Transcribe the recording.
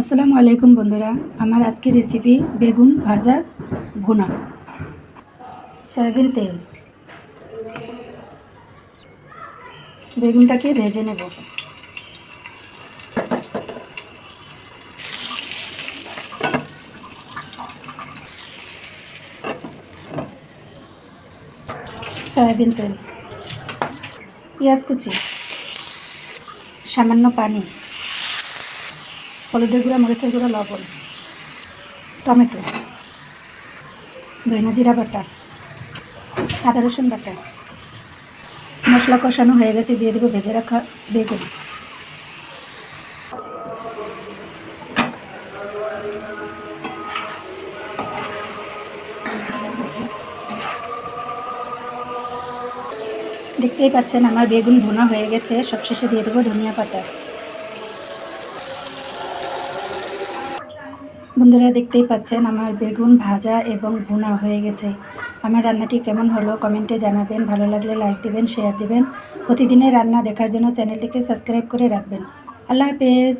আসসালামু আলাইকুম বন্ধুরা, আমার আজকের রেসিপি বেগুন ভাজা ভুনা। সয়াবিন তেল। বেগুনটাকে ভেজে নেব। সয়াবিন তেল। পেঁয়াজ কুচি। সামান্য পানি। হলুদের গুঁড়া মরিচের গুঁড়া লবণ টমেটো দইনা জিরা বাটা, আদা রসুন বাটা, মশলা কষানো হয়ে গেছে, দিয়ে দেবো ভেজে রাখা বেগুন। দেখতেই পাচ্ছেন, আমার বেগুন ভুনা হয়ে গেছে, সবশেষে দিয়ে দেবো ধনিয়া পাতা। বন্ধুরা দেখতেই পাচ্ছেন আমার বেগুন ভাজা এবং ভুনা হয়ে গেছে। আমার রান্নাটি কেমন হলো কমেন্টে জানাবেন। ভালো লাগলে লাইক দেবেন, শেয়ার দেবেন। প্রতিদিনের রান্না দেখার জন্য চ্যানেলটিকে সাবস্ক্রাইব করে রাখবেন। আল্লাহ হাফেজ।